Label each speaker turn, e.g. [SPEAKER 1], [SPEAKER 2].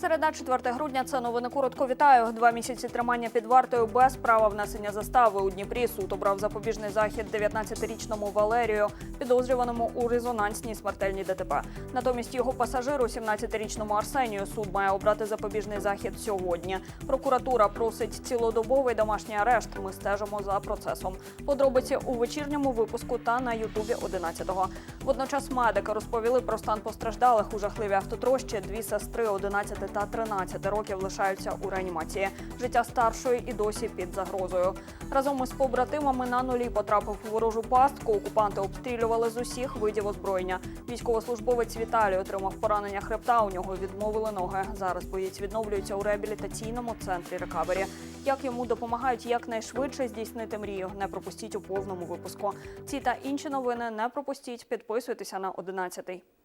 [SPEAKER 1] Середа 4 грудня. Це новини коротко вітаю. Два місяці тримання під вартою без права внесення застави у Дніпрі. Суд обрав запобіжний захід 19-річному Валерію, підозрюваному у резонансній смертельній ДТП. Натомість його пасажиру, 17-річному Арсенію, суд має обрати запобіжний захід сьогодні. Прокуратура просить цілодобовий домашній арешт. Ми стежимо за процесом. Подробиці у вечірньому випуску та на Ютубі 11-го. Водночас медики розповіли про стан постраждалих у жахливій автотрощі. Дві сестри 11 та 13 років лишаються у реанімації. Життя старшої і досі під загрозою. Разом із побратимами на нулі потрапив у ворожу пастку. Окупанти обстрілювали з усіх видів озброєння. Військовослужбовець Віталій отримав поранення хребта. У нього відмовили ноги. Зараз боєць відновлюється у реабілітаційному центрі рекавері. Як йому допомагають якнайшвидше здійснити мрію? Не пропустіть у повному випуску. Ці та інші новини не пропустіть. Підписуйтеся на 11.